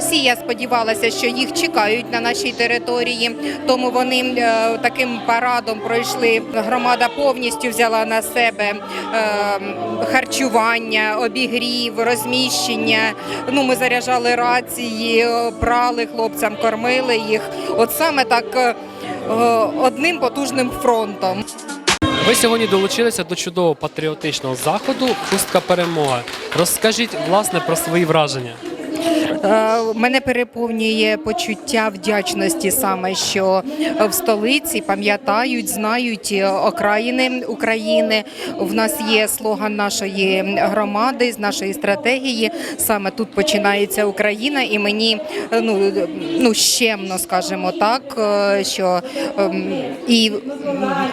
Росія сподівалася, що їх чекають на нашій території, тому вони е, таким парадом пройшли. Громада повністю взяла на себе е, харчування, обігрів, розміщення. Ну, ми заряджали рації, прали хлопцям, кормили їх. От саме так е, одним потужним фронтом. Ви сьогодні долучилися до чудового патріотичного заходу Хустка перемоги. Розкажіть власне про свої враження. Е, Мене переповнює почуття вдячності саме, що в столиці пам'ятають, знають е, окраїни України. В нас є слоган нашої громади з нашої стратегії. Саме тут починається Україна, і мені е, ну, ну щемно, скажімо так, що ем, і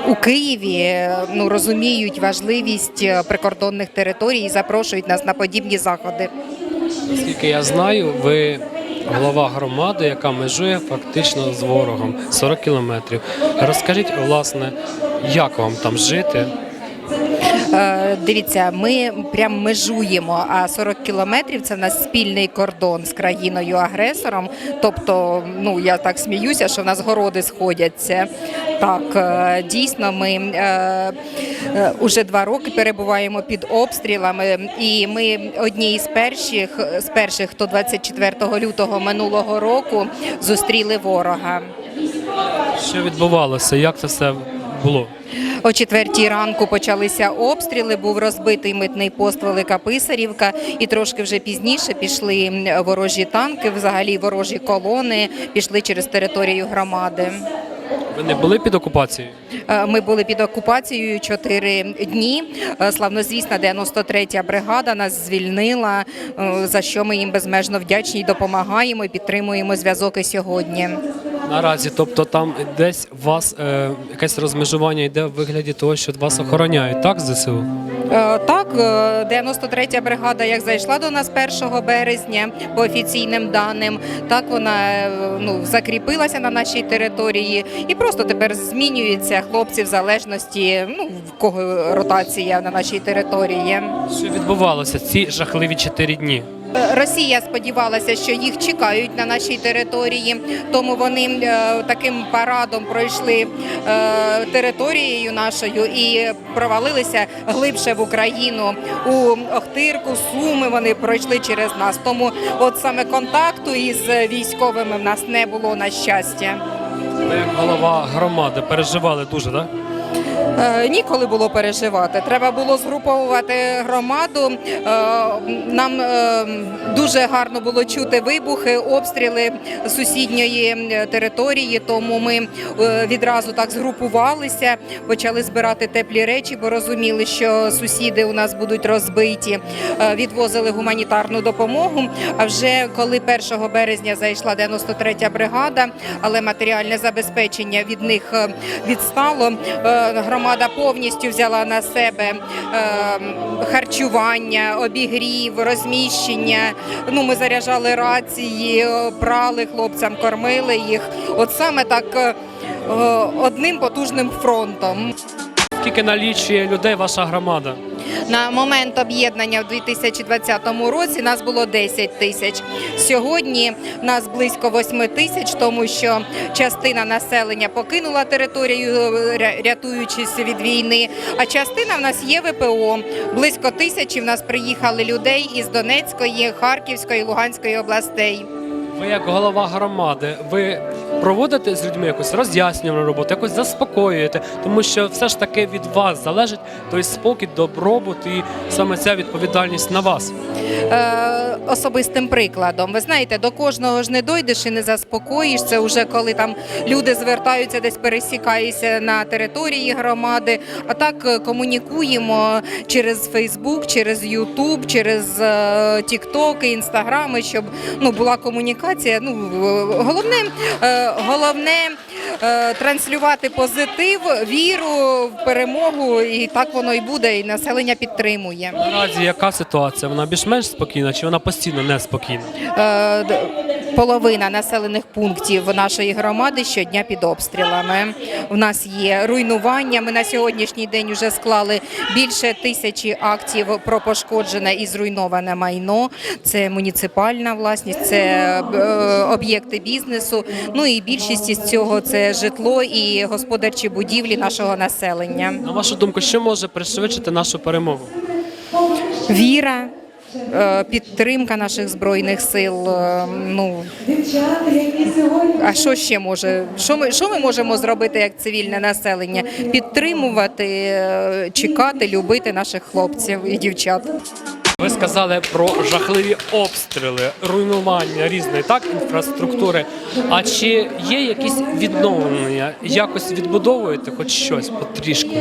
у Києві ну розуміють важливість прикордонних територій і запрошують нас на подібні заходи. Наскільки я знаю, ви голова громади, яка межує фактично з ворогом 40 кілометрів. Розкажіть, власне, як вам там жити? Е, Дивіться, ми прям межуємо, а 40 кілометрів це в нас спільний кордон з країною-агресором. Тобто, ну я так сміюся, що в нас городи сходяться. Так, е, дійсно, ми е, е, два роки перебуваємо під обстрілами, і ми одні із перших, з перших, хто 24 лютого минулого року зустріли ворога. Що відбувалося? Як це все було? О четвертій ранку почалися обстріли. Був розбитий митний пост Велика Писарівка, і трошки вже пізніше пішли ворожі танки, взагалі ворожі колони пішли через територію громади. Ви не були під окупацією? Е, Ми були під окупацією чотири дні. Е, Славнозвісна 93-я бригада нас звільнила, е, за що ми їм безмежно вдячні допомагаємо і підтримуємо зв'язок і сьогодні. Наразі, тобто там десь у вас е, якесь розмежування йде в вигляді того, що вас охороняють, так, ЗСУ? Е, Так, е, 93-я бригада, як зайшла до нас 1 березня по офіційним даним, так вона е, ну, закріпилася на нашій території і просто тепер змінюється хлопці в залежності ну, в кого ротація на нашій території. Що відбувалося ці жахливі чотири дні? Росія сподівалася, що їх чекають на нашій території, тому вони е, таким парадом пройшли е, територією нашою і провалилися глибше в Україну. У Охтирку, Суми вони пройшли через нас. Тому от саме контакту із військовими в нас не було на щастя. Ви голова громади переживали дуже, так? Ніколи було переживати. Треба було згруповувати громаду. Е, Нам е, дуже гарно було чути вибухи, обстріли сусідньої е, території. Тому ми е, відразу так згрупувалися, почали збирати теплі речі, бо розуміли, що сусіди у нас будуть розбиті. Е, Відвозили гуманітарну допомогу. А вже коли 1 березня зайшла 93-я бригада, але матеріальне забезпечення від них е, відстало. Е, Громада повністю взяла на себе е, харчування, обігрів, розміщення. Ну, ми заряджали рації, е, прали хлопцям, кормили їх. От саме так е, одним потужним фронтом. Скільки налічує людей ваша громада? На момент об'єднання в 2020 році нас було 10 тисяч. Сьогодні нас близько 8 тисяч, тому що частина населення покинула територію, рятуючись від війни. А частина в нас є ВПО. Близько тисячі в нас приїхали людей із Донецької, Харківської, Луганської областей. Ви як голова громади, ви проводите з людьми якусь роз'яснювальну роботу, якось заспокоюєте, тому що все ж таки від вас залежить той спокій, добробут і саме ця відповідальність на вас. е, особистим прикладом. Ви знаєте, до кожного ж не дойдеш і не заспокоїш. Це вже коли там люди звертаються, десь пересікаються на території громади. А так е, комунікуємо через Фейсбук, через Ютуб, через е, Тіктоки, Інстаграми, щоб ну була комунікація. Ну е, головне, е, головне. е, Транслювати позитив, віру в перемогу, і так воно і буде, і населення підтримує. Наразі яка ситуація? Вона більш-менш спокійна чи вона постійно неспокійна? Е, половина населених пунктів нашої громади щодня під обстрілами. У нас є руйнування. Ми на сьогоднішній день вже склали більше тисячі актів про пошкоджене і зруйноване майно. Це муніципальна власність, це е, об'єкти бізнесу. Ну і більшість із цього це житло і господарчі будівлі нашого населення. На вашу думку, що може пришвидшити нашу перемогу? Віра. Е, Підтримка наших збройних сил. е, Ну а що ще може? Що ми що ми можемо зробити як цивільне населення? Підтримувати, е, чекати, любити наших хлопців і дівчат. Ви сказали про жахливі обстріли, руйнування різної так інфраструктури. А чи є якісь відновлення? Якось відбудовуєте хоч щось потрішку?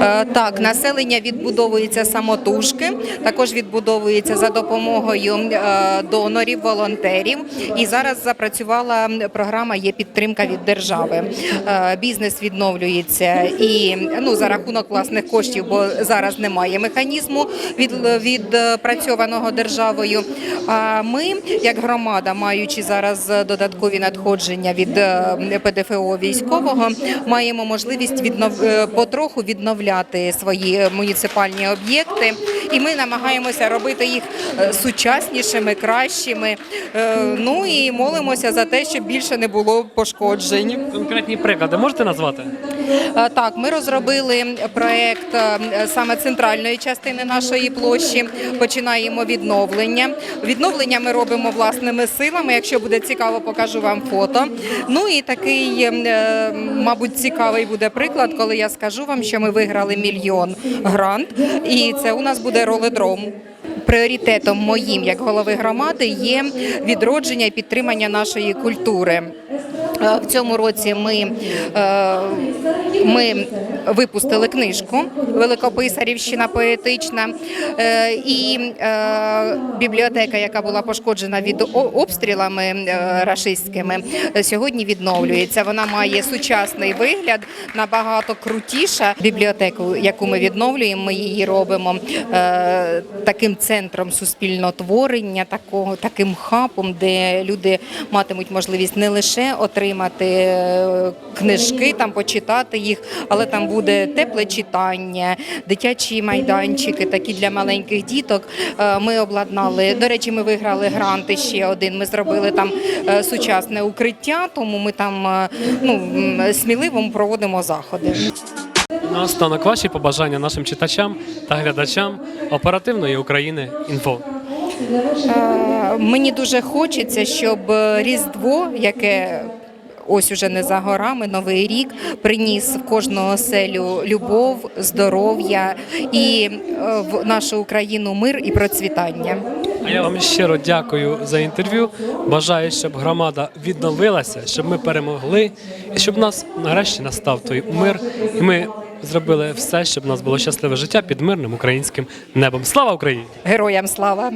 Е, Так, населення відбудовується самотужки, також відбудовується за допомогою е, донорів, волонтерів. І зараз запрацювала програма є підтримка від держави. Е, Бізнес відновлюється і ну за рахунок власних коштів, бо зараз немає механізму від, відпрацьованого державою. А ми, як громада, маючи зараз додаткові надходження від е, ПДФО військового, маємо можливість віднов... е, потроху відновляти свої муніципальні об'єкти, і ми намагаємося робити їх е, сучаснішими, кращими. Е, Ну і молимося за те, щоб більше не було пошкоджень. Конкретні приклади можете назвати? Е, Так, ми розробили проект саме центральної частини нашої площі. Починаємо відновлення. Відновлення ми робимо власними силами. Якщо буде цікаво, покажу вам фото. Ну і такий, мабуть, цікавий буде приклад, коли я скажу вам, що ми виграли мільйон грант, і це у нас буде роледром. Пріоритетом моїм як голови громади є відродження і підтримання нашої культури. Е, В цьому році ми, е, ми випустили книжку Великописарівщина поетична Е, і бібліотека, яка була пошкоджена від обстрілами рашистськими, сьогодні відновлюється. Вона має сучасний вигляд, набагато крутіша бібліотеку, яку ми відновлюємо. Ми її робимо таким центром суспільнотворення, такого таким хабом, де люди матимуть можливість не лише отримати е, книжки, там почитати їх, але там буде тепле читання, дитячі майданчики, такі для маленьких діток. Е, Ми обладнали. До речі, ми виграли гранти ще один. Ми зробили там е, сучасне укриття, тому ми там ну сміливо проводимо заходи. Наостанок ваші побажання нашим читачам та глядачам оперативної України інфо. Мені дуже хочеться, щоб Різдво, яке ось уже не за горами, новий рік приніс в кожну оселю любов, здоров'я і е, в нашу Україну мир і процвітання. А я вам щиро дякую за інтерв'ю. Бажаю, щоб громада відновилася, щоб ми перемогли і щоб нас нарешті настав той мир. І ми зробили все, щоб у нас було щасливе життя під мирним українським небом. Слава Україні! Героям слава!